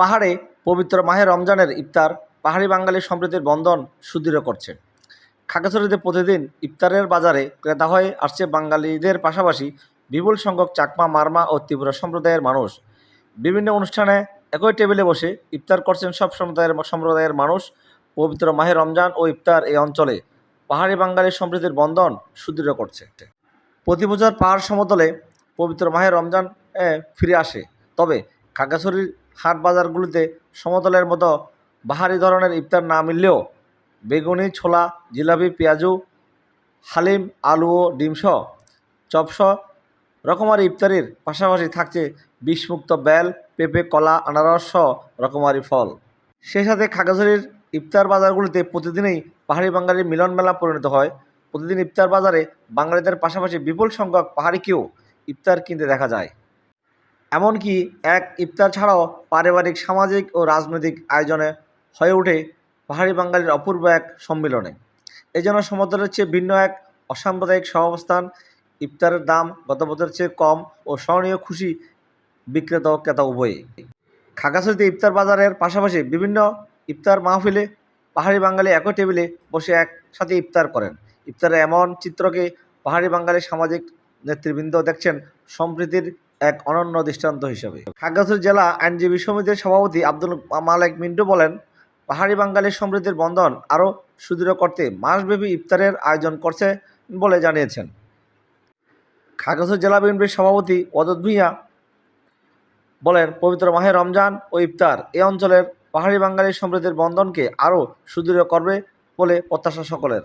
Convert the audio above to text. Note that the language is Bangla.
পাহাড়ে পবিত্র মাহে রমজানের ইফতার পাহাড়ি বাঙালি সম্প্রীতির বন্ধন সুদৃঢ় করছে। খাগড়াছড়িতে প্রতিদিন ইফতারের বাজারে ক্রেতা হয়ে আসছে বাঙালিদের পাশাপাশি বিপুল সংখ্যক চাকমা, মারমা ও ত্রিপুরা সম্প্রদায়ের মানুষ। বিভিন্ন অনুষ্ঠানে একই টেবিলে বসে ইফতার করছেন সব সম্প্রদায়ের সম্প্রদায়ের মানুষ। পবিত্র মাহে রমজান ও ইফতার এই অঞ্চলে পাহাড়ি বাঙালি সম্প্রীতির বন্ধন সুদৃঢ় করছে। প্রতি বছর পাহাড় সমতলে পবিত্র মাহে রমজান ফিরে আসে। তবে খাগড়াছড়ির হাট বাজারগুলিতে সমতলের মতো বাহারি ধরনের ইফতার না মিললেও বেগুনি, ছোলা, জিলাপি, পেঁয়াজু, হালিম, আলু ও ডিমসহ চপসহ রকমারি ইফতারির পাশাপাশি থাকছে বিষমুক্ত বেল, পেঁপে, কলা, আনারস সহ রকমারি ফল। সেই সাথে খাগড়াছড়ির ইফতার বাজারগুলিতে প্রতিদিনই পাহাড়ি বাঙালির মিলন মেলা পরিণত হয়। প্রতিদিন ইফতার বাজারে বাঙালিদের পাশাপাশি বিপুল সংখ্যক পাহাড়িকেও ইফতার কিনতে দেখা যায়। এমনকি এক ইফতার ছাড়াও পারিবারিক, সামাজিক ও রাজনৈতিক আয়োজনে হয়ে ওঠে পাহাড়ি বাঙালির অপূর্ব এক সম্মিলনে। এই জন্য সমতলের চেয়ে ভিন্ন এক অসাম্প্রদায়িক সহাবস্থান, ইফতারের দাম গত বছরের চেয়ে কম ও স্মরণীয় খুশি বিক্রেতা ও ক্রেতা উভয়ই। খাগড়াছড়িতে ইফতার বাজারের পাশাপাশি বিভিন্ন ইফতার মাহফিলে পাহাড়ি বাঙালি একই টেবিলে বসে একসাথে ইফতার করেন। ইফতারের এমন চিত্রকে পাহাড়ি বাঙালি সামাজিক নেতৃবৃন্দ দেখছেন সম্প্রীতির এক অনন্য দৃষ্টান্ত হিসেবে। খাগড়াছড়ি জেলা আইনজীবী সমিতির সভাপতি আব্দুল মালেক মিন্টু বলেন, পাহাড়ি বাঙালির সমৃদ্ধির বন্ধন আরও সুদৃঢ় করতে মাসব্যাপী ইফতারের আয়োজন করছে বলে জানিয়েছেন। খাগড়াছড়ি জেলা বিএনপির সভাপতি অদত ভূঁইয়া বলেন, পবিত্র মাহে রমজান ও ইফতার এ অঞ্চলের পাহাড়ি বাঙালির সমৃদ্ধির বন্ধনকে আরও সুদৃঢ় করবে বলে প্রত্যাশা সকলের।